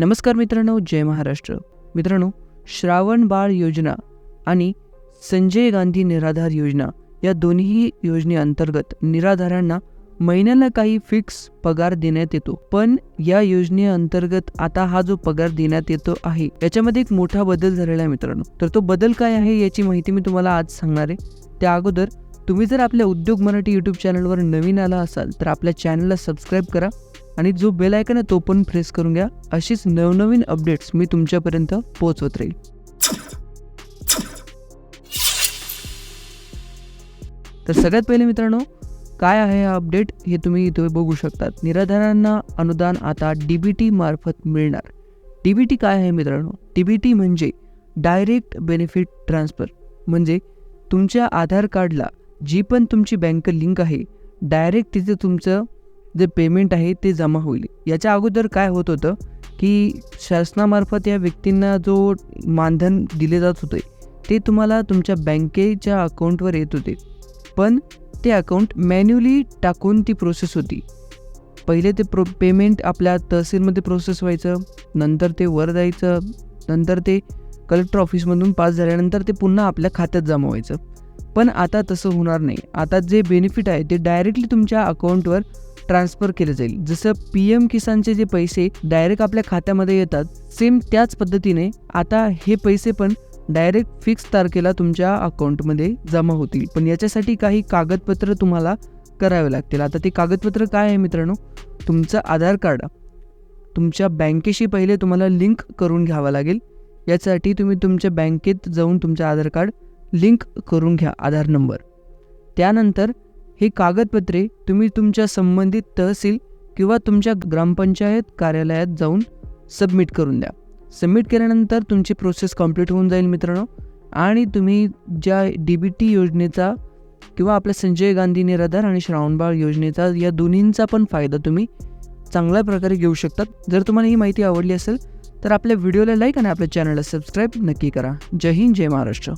नमस्कार मित्रांनो जय महाराष्ट्र. मित्रांनो श्रावण बाळ योजना आणि संजय गांधी निराधार योजना या दोन्ही योजनेअंतर्गत निराधारांना महिन्याला काही फिक्स पगार देण्यात येतो. पण या योजनेअंतर्गत आता हा जो पगार देण्यात येतो आहे याच्यामध्ये एक मोठा बदल झालेला आहे मित्रांनो. तर तो बदल काय आहे याची माहिती मी तुम्हाला आज सांगणार आहे. त्या अगोदर तुम्ही जर आपल्या उद्योग मराठी यूट्यूब चॅनलवर नवीन आला असाल तर आपल्या चॅनलला सबस्क्राईब करा. आणि जो बेल आयकन आहे तो पण प्रेस करून घ्या. अशीच नवनवीन अपडेट्स मी तुमच्यापर्यंत पोहोचवत राहील. तर सगळ्यात पहिले मित्रांनो काय आहे हा अपडेट हे तुम्ही इथे बघू शकतात. निराधारांना अनुदान आता डी बी टी मार्फत मिळणार. डी बी टी काय आहे मित्रांनो? डी बी टी म्हणजे डायरेक्ट बेनिफिट ट्रान्सफर म्हणजे तुमच्या आधार कार्डला जी पण तुमची बँक लिंक आहे डायरेक्ट तिथे तुमचं जे पेमेंट आहे ते जमा होईल. याच्या अगोदर काय होत होतं की शासनामार्फत या व्यक्तींना जो मानधन दिले जात होते ते तुम्हाला तुमच्या बँकेच्या अकाउंटवर येत होते. पण ते अकाउंट मॅन्युअली टाकून ती प्रोसेस होती. पहिले ते प्रो पेमेंट आपल्या तहसीलमध्ये प्रोसेस व्हायचं नंतर ते वर जायचं नंतर ते कलेक्टर ऑफिसमधून पास झाल्यानंतर ते पुन्हा आपल्या खात्यात जमा व्हायचं. पण आता तसं होणार नाही. आता जे बेनिफिट आहे ते डायरेक्टली तुमच्या अकाउंटवर ट्रान्सफर केलं जाईल. जसं पी एम किसानचे जे पैसे डायरेक्ट आपल्या खात्यामध्ये येतात सेम त्याच पद्धतीने आता हे पैसे पण डायरेक्ट फिक्स तारखेला तुमच्या अकाउंटमध्ये जमा होतील. पण याच्यासाठी काही कागदपत्र तुम्हाला करावे लागतील. आता ते कागदपत्र काय आहे मित्रांनो? तुमचं आधार कार्ड. तुमच्या बँकेशी पहिले तुम्हाला लिंक करून घ्यावं लागेल. यासाठी तुम्ही तुमच्या बँकेत जाऊन तुमचं आधार कार्ड लिंक करून घ्या आधार नंबर. त्यानंतर ही कागदपत्रे तुम्ही तुमच्या संबंधित तहसील किंवा तुमच्या ग्रामपंचायत कार्यालयात जाऊन सबमिट करून द्या. सबमिट केल्यानंतर तुमची प्रोसेस कंप्लीट होऊन जाईल मित्रांनो. आणि तुम्ही ज्या डी बी टी योजनेचा किंवा आपल्या संजय गांधी निराधार आणि श्रावणबाळ योजनेचा या दोन्हींचा पण फायदा तुम्ही चांगल्या प्रकारे घेऊ शकतात. जर तुम्हाला ही माहिती आवडली असेल तर आपल्या व्हिडिओला लाईक आणि आपल्या चॅनलला सबस्क्राईब नक्की करा. जय हिंद जय महाराष्ट्र.